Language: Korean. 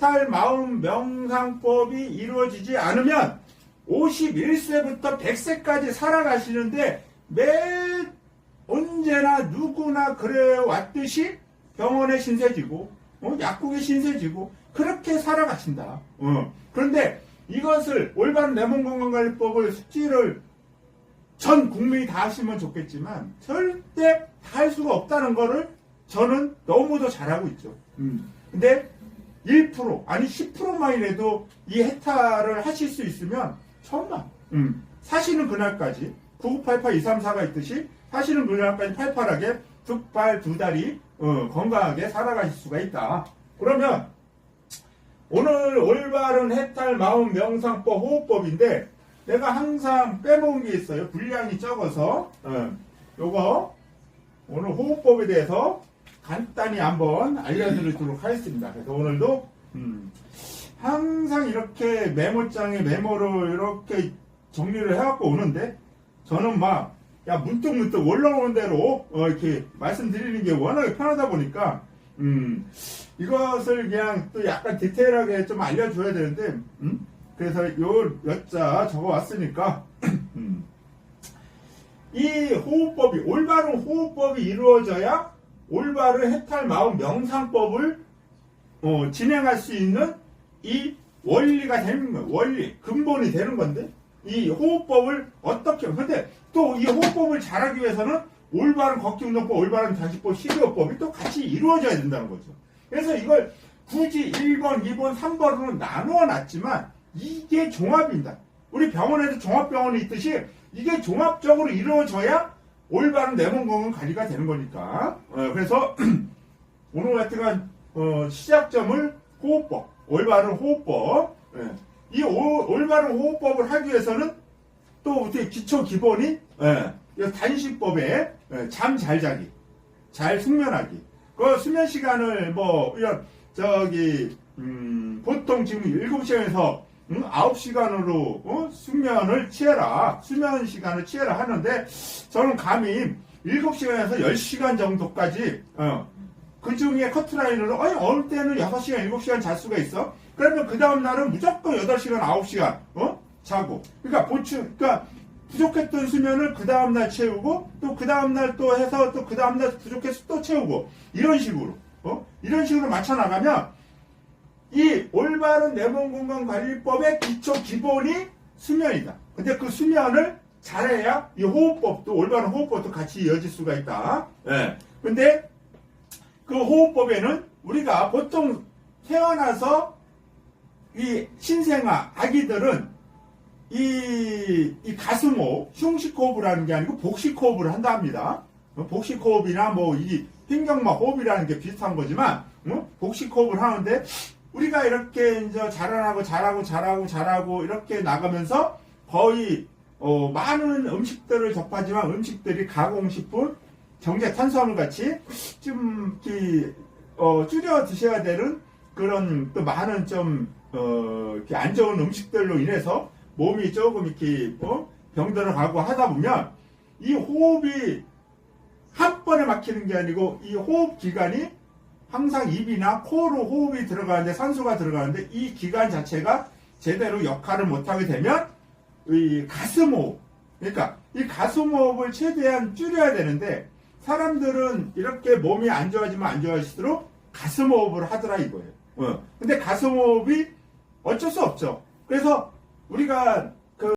해탈 마음 명상법이 이루어지지 않으면 51세부터 100세까지 살아가시는데 매 언제나 누구나 그래 왔듯이 병원에 신세지고 어, 약국에 신세지고 그렇게 살아가신다. 어. 그런데 이것을 올바른 내몸 건강관리법을 숙지를 전 국민이 다 하시면 좋겠지만 절대 다 할 수가 없다는 거를 저는 너무도 잘하고 있죠. 음. 근데 1% 아니 10%만 이라도 이 해탈을 하실 수 있으면 천만. 음. 사시는 그날까지 9988-234가 있듯이 사시는 그날까지 팔팔하게 두팔두 다리 어, 건강하게 살아가실 수가 있다. 그러면 오늘 올바른 해탈 마음 명상법 호흡법인데 내가 항상 빼먹은 게 있어요. 분량이 적어서 어, 요거 오늘 호흡법에 대해서 간단히 한번 알려드리도록 하겠습니다. 그래서 오늘도 음, 항상 이렇게 메모장에 메모를 이렇게 정리를 해갖고 오는데 저는 막 야 문득 문득 올라오는 대로 어, 이렇게 말씀드리는 게 워낙에 편하다 보니까 음, 이것을 그냥 또 약간 디테일하게 좀 알려줘야 되는데 음? 그래서 요 여자 적어왔으니까 음. 이 호흡법이 올바른 호흡법이 이루어져야 올바른 해탈 마음 명상법을 어, 진행할 수 있는 이 원리가 되는 거예요. 원리 근본이 되는 건데 이 호흡법을 어떻게 근데 또 이 호흡법을 잘하기 위해서는 올바른 걷기운동법, 올바른 단식법, 식이요법이 또 같이 이루어져야 된다는 거죠. 그래서 이걸 굳이 1번, 2번, 3번으로 나누어 놨지만 이게 종합입니다. 우리 병원에도 종합병원이 있듯이 이게 종합적으로 이루어져야 올바른 내 몸 건강 관리가 되는 거니까. 어, 그래서 오늘 같은 어, 시작점을 호흡법, 올바른 호흡법. 예. 이 오- 올바른 호흡법을 하기 위해서는 또 어떻게 기초 기본이 예, 이 단식법에 잠잘 자기, 잘 숙면하기. 그 수면 시간을 뭐 이런 저기 음, 보통 지금 7시간에서 음, 9시간으로 어? 숙면을 취해라. 수면 시간을 취해라 하는데 저는 감히 7시간에서 10시간 정도까지 어, 그 중에 커트라인으로 아니 어느 때는 6시간, 7시간 잘 수가 있어. 그러면 그 다음 날은 무조건 8시간, 9시간 어? 자고. 그러니까 보충 그러니까 부족했던 수면을 그 다음 날 채우고 또 그 다음 날 또 해서 또 그 다음 날 부족해서 또 채우고 이런 식으로 어? 이런 식으로 맞춰 나가면 이 올바른 내몸 건강 관리법의 기초 기본이 수면이다. 근데 그 수면을 잘해야 이 호흡법도 올바른 호흡법도 같이 이어질 수가 있다. 예. 근데 그 호흡법에는 우리가 보통 태어나서 이 신생아 아기들은 이, 이 가슴호흡, 흉식호흡을 게 아니고 복식호흡을 한다 합니다. 어, 복식호흡이나 뭐 이 횡격막 호흡이라는 게 비슷한 거지만 어? 복식호흡을 하는데 우리가 이렇게 이제 자라나고 자라고 자라고 자라고 이렇게 나가면서 거의 어, 많은 음식들을 접하지만 음식들이 가공식품, 정제 탄수화물 같이 좀 이렇게, 어, 줄여 드셔야 되는 그런 또 많은 좀 어, 이렇게 안 좋은 음식들로 인해서 몸이 조금 이렇게 어? 병들어 가고 하다 보면 이 호흡이 한 번에 막히는 게 아니고 이 호흡 기관이 항상 입이나 코로 호흡이 들어가는데 산소가 들어가는데 이 기관 자체가 제대로 역할을 못하게 되면 이 가슴 호흡 그러니까 이 가슴 호흡을 최대한 줄여야 되는데 사람들은 이렇게 몸이 안 좋아지면 안 좋아질수록 가슴 호흡을 하더라 이거예요. 어. 근데 가슴 호흡이 어쩔 수 없죠. 그래서 우리가